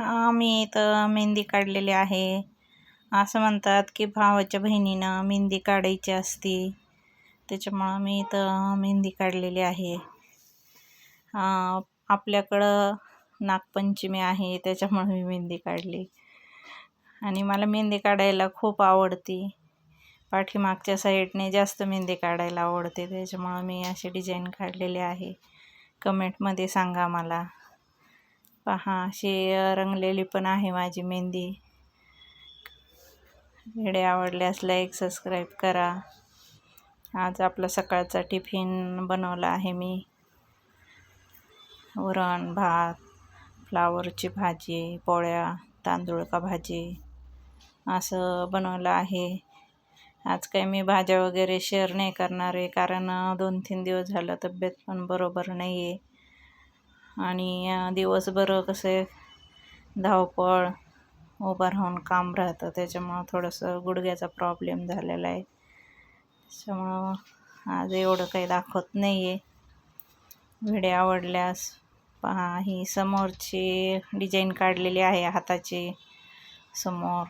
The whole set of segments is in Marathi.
हां मी इथं मेहंदी काढलेली आहे. असं म्हणतात की भावाच्या बहिणीनं मेहंदी काढायची असती. त्याच्यामुळं मी इथं मेहंदी काढलेली आहे. आपल्याकडं नागपंचमी आहे त्याच्यामुळं मी मेहंदी काढली. आणि मला मेहंदी काढायला खूप आवडती. पाठीमागच्या साईडने जास्त मेहंदी काढायला आवडते त्याच्यामुळं मी अशी डिझाईन काढलेली आहे. कमेंटमध्ये सांगा मला. पहा अशी रंगलेली पण आहे माझी मेहंदी. व्हिडिओ आवडल्यास लाईक सबस्क्राईब करा. आज आपला सकाळचा टिफिन बनवला आहे मी. वरण भात फ्लावरची भाजी पोळ्या तांदूळ का भाजी असं बनवलं आहे. आज काही मी भाज्या वगैरे शेअर नाही करणार आहे कारण दोन तीन दिवस झालं तब्येत पण बरोबर नाही आहे आणि दिवसभर कसे धावपळ उभं राहून काम राहतं त्याच्यामुळं थोडंसं गुडघ्याचा प्रॉब्लेम झालेला आहे. त्याच्यामुळं आज एवढं काही दाखवत नाही आहे व्हिडिओ आवडल्यास पहा ही समोरची डिझाईन काढलेली आहे हाताची समोर.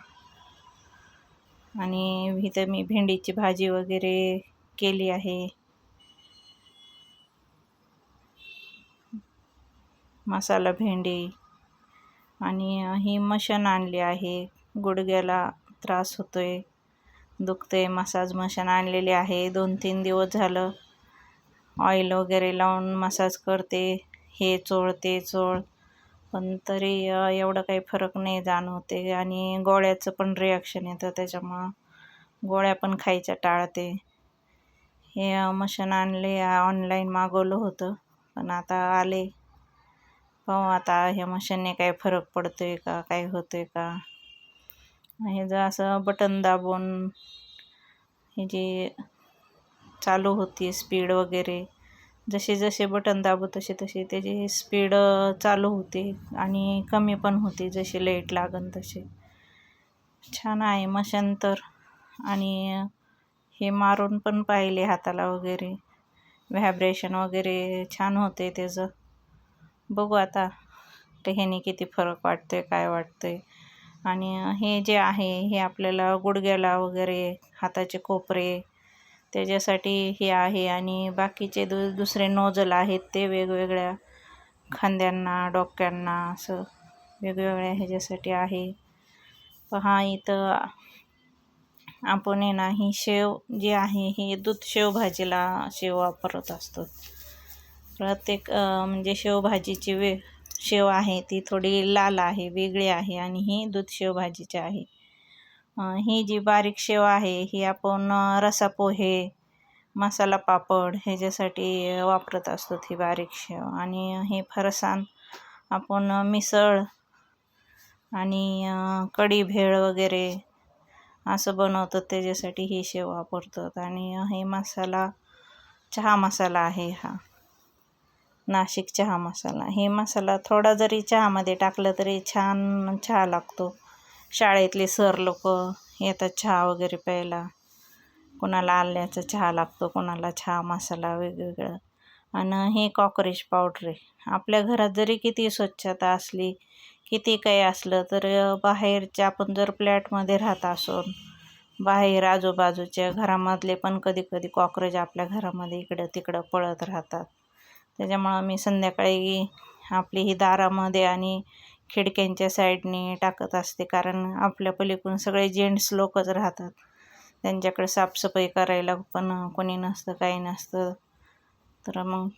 आणि इथं मी भेंडीची भाजी वगैरे केली आहे. मसाला भेंडी आणि ही मशन आणली आहे. गुडघ्याला त्रास होतो आहे दुखते मसाज मशन आणलेली आहे. दोन तीन दिवस झालं ऑइल वगैरे लावून मसाज करते. हे चोळ ते चोळ. पण तरी एवढं काही फरक नाही जाणवते आणि गोळ्याचं पण रिॲक्शन येतं त्याच्यामुळं. गोळ्या पण खायच्या टाळते. हे मशन आणले ऑनलाईन मागवलं होतं. पण आता आले. पाहू आता ह्या मशीनने काय फरक पडतो आहे का? काय होतं आहे का? हे जर असं बटन दाबून हे जे चालू होती स्पीड वगैरे जसे जसे बटन दाबू तसे तसे त्याची स्पीड चालू होते आणि कमी पण होते जसे लाइट लागन तसे. छान आहे मशन तर. आणि हे मारून पण पाहिले हाताला वगैरे. व्हायब्रेशन वगैरे छान होते त्याचं. बघू आता ह्याने किती फरक वाटतो आहे काय वाटतं आहे आणि हे जे आहे हे आपल्याला गुडघ्याला वगैरे हाताचे कोपरे त्याच्यासाठी हे आहे. आणि बाकीचे दु दुसरे नोजल आहेत ते वेगवेगळ्या खांद्यांना डोक्यांना असं वेगवेगळ्या ह्याच्यासाठी आहे. पहा इथं आपण आहे ना ही शेव जी आहे ही दूध शेवभाजीला शेव वापरत असतो. प्रत्येक म्हणजे शेवभाजीची वे शेव आहे ती थोडी लाल आहे वेगळी आहे आणि ही दूध शेवभाजीची आहे. ही जी बारीक शेव आहे ही आपण रसा पोहे मसाला पापड ह्याच्यासाठी वापरत असतो ही बारीक शेव. आणि हे फरसाण आपण मिसळ आणि कढी भेळ वगैरे असं बनवतो त्याच्यासाठी ही शेव वापरतात. आणि हे मसाला चहा मसाला आहे हा. नाशिक चहा मसाला. हे मसाला थोडा जरी चहामध्ये टाकलं तरी छान चहा लागतो. शाळेतले सर लोक येतात चहा वगैरे प्यायला. कोणाला आल्याचा चहा लागतो कोणाला चहा मसाला वेगवेगळं. आणि हे कॉकरेज पावडर आहे. आपल्या घरात जरी किती स्वच्छता असली किती काही असलं तर बाहेरच्या आपण जर फ्लॅटमध्ये राहत असून बाहेर आजूबाजूच्या घरामधले पण कधी कधी कॉक्रोच आपल्या घरामध्ये इकडं तिकडं पळत राहतात. त्याच्यामुळं मी संध्याकाळी आपली ही दारामध्ये आणि खिडक्यांच्या साईडने टाकत असते. कारण आपल्या पलीकडून सगळे जेंट्स लोकच राहतात. त्यांच्याकडे साफसफाई करायला पण कोणी नसतं काही नसतं. तर मग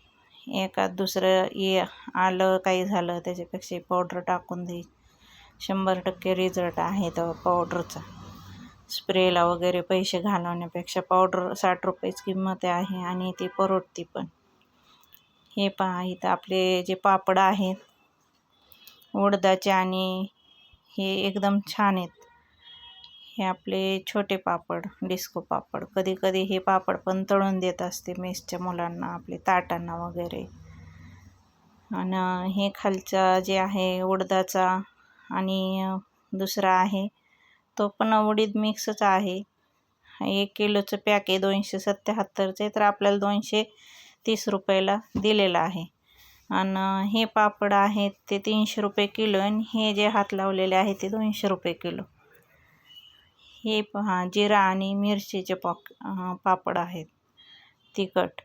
एकाद दुसरं ये आलं काही झालं त्याच्यापेक्षा पावडर टाकून दे. शंभर टक्के रिझल्ट आहे तर पावडरचा स्प्रेला वगैरे पैसे घालवण्यापेक्षा पावडर साठ रुपयेच किंमत आहे आणि ती परवडती पण. हे पहा इथं आपले जे पापड आहेत उडदाचे आणि हे एकदम छान आहेत. हे आपले छोटे पापड डिस्को पापड. कधी कधी हे पापड पण तळून देत असते मेसच्या मुलांना आपले ताटांना वगैरे. आणि हे खालचा जे आहे उडदाचा आणि दुसरा आहे तो पण उडीद मिक्सच आहे. एक किलोचं पॅक आहे दोनशे सत्याहत्तरचे तर आपल्याला दोनशे तीस रुपयाला दिलेला आहे. आणि हे पापड आहेत ते तीनशे रुपये किलो आणि हे जे हात लावलेले आहे ते दोनशे रुपये किलो. हे पहा जिरा आणि मिरचीचे पॉक पापड आहेत. तिखट.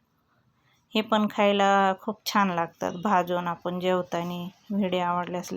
हे पण खायला खूप छान लागतात. भाजून आपण जेवताना. व्हिडिओ आवडल्यास